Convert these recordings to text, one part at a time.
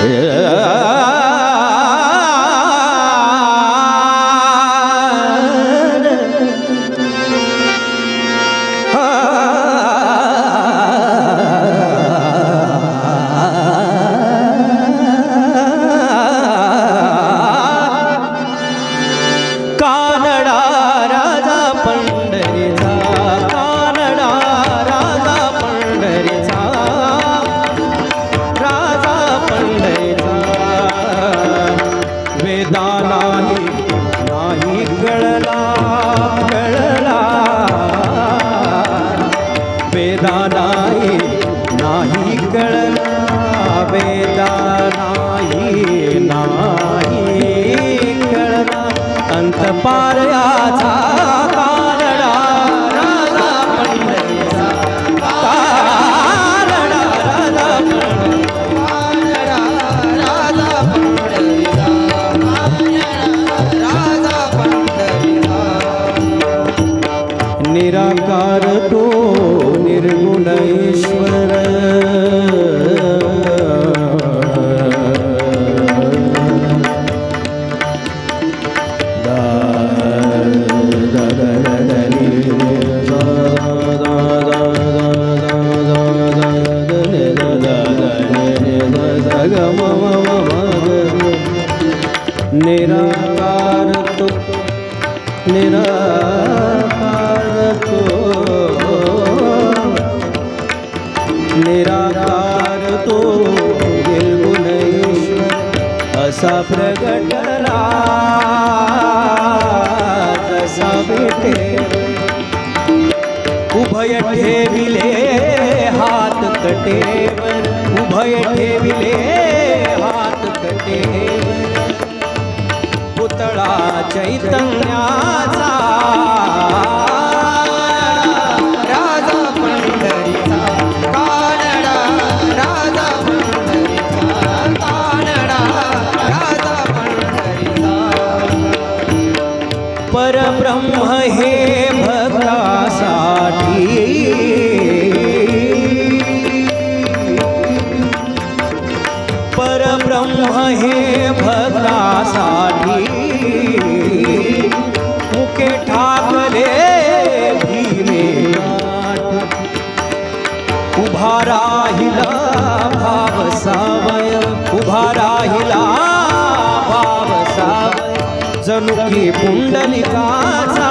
哎哎哎 नाही नाही कळला. अंत पारयाचा निराकार तो निर्गुण ईश्वर. निराकार तो निराकार तो निराकार तो निर्गुण ईश्वर असा प्रगटला जसा विठे उभय ठेविले हात कटेवर उभय ठेविले हात कटेवर पुतळा चैतन्याचा. राजा पंढरीचा कानडा राजा पंढरीचा कानडा राजा पंढरीचा. परब्रह्म పుండలికాచా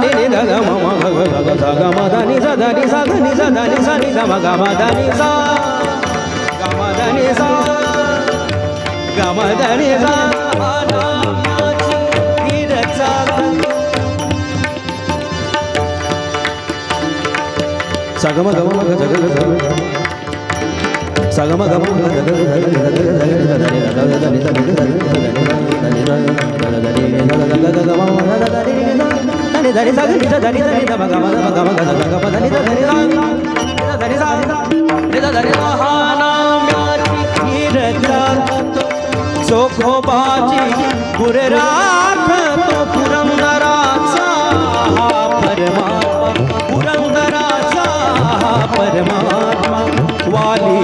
ni ni sa रे धरी सा धरी सा धरी धरी धा बघा बघा बघा बघा बघा बघा धरी सा धरी सा धरी परमात्मा पुरंदराचा परमात्मा वाली